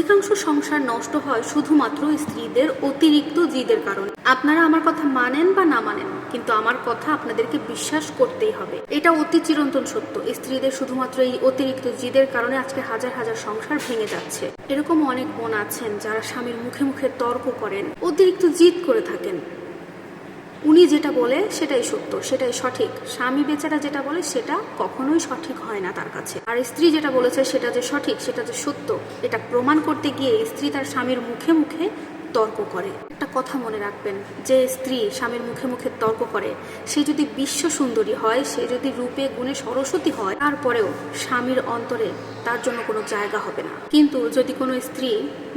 অধিকাংশ সংসার নষ্ট হয় শুধুমাত্র স্ত্রীদের অতিরিক্ত জিদের কারণে। আপনারা আমার কথা মানেন বা না মানেন, কিন্তু আমার কথা আপনাদেরকে বিশ্বাস করতেই হবে। এটা অতি চিরন্তন সত্য। স্ত্রীদের শুধুমাত্র এই অতিরিক্ত জিদের কারণে আজকে হাজার হাজার সংসার ভেঙে যাচ্ছে। এরকম অনেক বোন আছেন যারা স্বামীর মুখে মুখে তর্ক করেন, অতিরিক্ত জিদ করে থাকেন। উনি যেটা বলে সেটাই সত্য, সেটাই সঠিক। স্বামী বেচারা যেটা বলে সেটা কখনোই সঠিক হয় না তার কাছে। আর স্ত্রী যেটা বলেছে সেটা যে সঠিক, সেটা যে সত্য, এটা প্রমাণ করতে গিয়ে স্ত্রী তার স্বামীর মুখে মুখে তর্ক করে। একটা কথা মনে রাখবেন, যে স্ত্রী স্বামীর মুখে মুখে তর্ক করে, সে যদি বিশ্ব সুন্দরী হয়, সে যদি রূপে গুণে সরস্বতী হয়, তারপরেও স্বামীর অন্তরে তার জন্য কোনো জায়গা হবে না। কিন্তু যদি কোনো স্ত্রী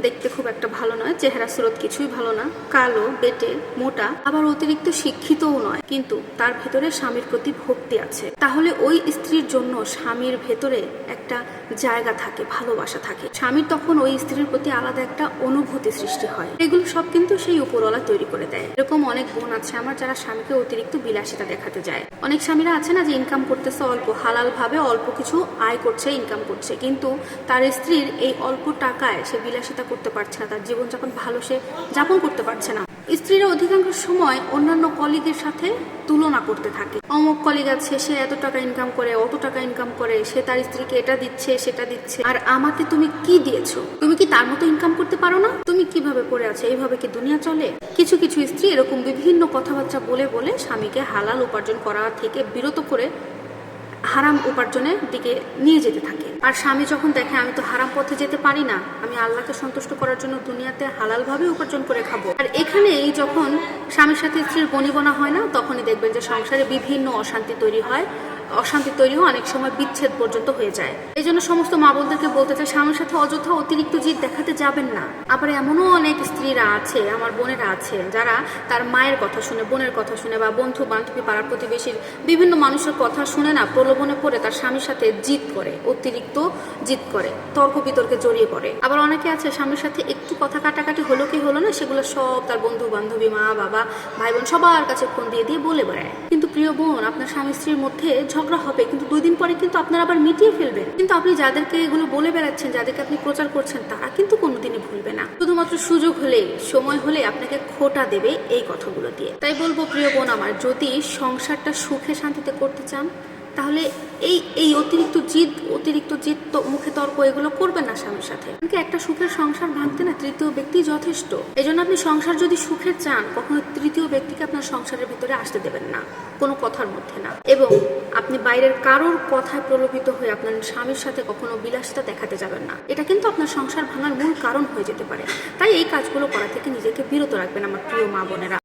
দেখতে খুব একটা ভালো নয়, চেহারা স্রোত কিছুই ভালো না, কালো, বেটে, মোটা, আবার অতিরিক্ত শিক্ষিতও নয়, কিন্তু তার ভেতরে স্বামীর প্রতি ভক্তি আছে। তাহলে ওই স্ত্রীর জন্য স্বামীর ভেতরে একটা জায়গা থাকে, ভালোবাসা থাকে। স্বামীর তখন ওই স্ত্রীর প্রতি আলাদা একটা অনুভূতি সৃষ্টি হয়। এগুলো সব কিন্তু সেই উপরওয়ালা তৈরি করে দেয়। এরকম অনেক বোন আছে আমার যারা স্বামীকে অতিরিক্ত বিলাসিতা দেখাতে যায়। অনেক স্বামীরা আছে না যে ইনকাম করতেছে অল্প হালাল ভাবে অল্প কিছু আয় করছে ইনকাম করছে, কিন্তু তার স্ত্রীর এই অল্প টাকায় সে বিলাসিতা করতে পারছে না, তার জীবনযাপন ভালো সে যাপন করতে পারছে না। স্ত্রীরা অধিকাংশ সময় অন্যান্য কলিগের সাথে তুলনা করতে থাকে। অমুক কলিগ আছে, সে এত টাকা ইনকাম করে, অত টাকা ইনকাম করে, সে তার স্ত্রীকে এটা দিচ্ছে, সেটা দিচ্ছে। আর আমাকে তুমি কি দিয়েছ? তুমি কি তার মতো ইনকাম করতে পারো না? তুমি কীভাবে পড়ে আছো? এইভাবে কি দুনিয়া চলে? কিছু কিছু স্ত্রী এরকম বিভিন্ন কথাবার্তা বলে বলে স্বামীকে হালাল উপার্জন করা থেকে বিরত করে হারাম উপার্জনের দিকে নিয়ে যেতে থাকে। আর স্বামী যখন দেখে, আমি তো হারাম পথে যেতে পারি না, আমি আল্লাহকে সন্তুষ্ট করার জন্য দুনিয়াতে হালালভাবে উপার্জন করে খাব। আর এখানেই যখন স্বামীর সাথে স্ত্রীর বনিবনা হয় না, তখনই দেখবেন যে সংসারে বিভিন্ন অশান্তি তৈরি হয়। অশান্তি তৈরি হয় অনেক সময় বিচ্ছেদ পর্যন্ত হয়ে যায়। এই জন্য সমস্ত মা বোনদেরকে বলতে চাই স্বামীর সাথে অযথা অতিরিক্ত জিদ দেখাতে যাবেন না। আবার এমনও অনেক স্ত্রীরা আছে, আমার বোনেরা আছে, যারা তার মায়ের কথা শুনে, বোনের কথা শুনে বা বন্ধু বান্ধবী পাড়ার প্রতিবেশীর বিভিন্ন মানুষের কথা শুনে না, প্রলোভনে পড়ে তার স্বামীর সাথে জিদ করে, অতিরিক্ত জিদ করে, তর্ক বিতর্কে জড়িয়ে পড়ে। আবার অনেকে আছে, স্বামীর সাথে একটু কথা কাটাকাটি হলো কি হলো না, সেগুলো সব তার বন্ধু বান্ধবী মা বাবা ভাই বোন সবার কাছে ফোন দিয়ে দিয়ে বলে বেড়ায়। প্রিয় বোন, আপনার স্বামী স্ত্রীর মধ্যে ঝগড়া হবে, কিন্তু দুই দিন পরে কিন্তু আপনারা আবার মিটিয়ে ফেলবেন কিন্তু আপনি যাদেরকে এগুলো বলে বেড়াচ্ছেন, যাদেরকে আপনি প্রচার করছেন, তারা কিন্তু কোনোদিনই ভুলবে না। শুধুমাত্র সুযোগ হলে, সময় হলে আপনাকে খোটা দেবে এই কথাগুলো দিয়ে। তাই বলব, প্রিয় বোন আমার, যদি সংসারটা সুখে শান্তিতে করতে চান তাহলে এই এই অতিরিক্ত জিদ অতিরিক্ত জিদ তো মুখে তর্ক, এগুলো করবে না স্বামীর সাথে। আমাকে একটা সুখের সংসার ভাঙতে না তৃতীয় ব্যক্তি যথেষ্ট। এই জন্য আপনি সংসার যদি সুখের চান, কখনো তৃতীয় ব্যক্তিকে আপনার সংসারের ভিতরে আসতে দেবেন না, কোনো কথার মধ্যে না। এবং আপনি বাইরের কারোর কথায় প্রলোভিত হয়ে আপনার স্বামীর সাথে কখনো বিলাসিতা দেখাতে যাবেন না। এটা কিন্তু আপনার সংসার ভাঙার মূল কারণ হয়ে যেতে পারে। তাই এই কাজগুলো করা থেকে নিজেকে বিরত রাখবেন আমার প্রিয় মা বোনেরা।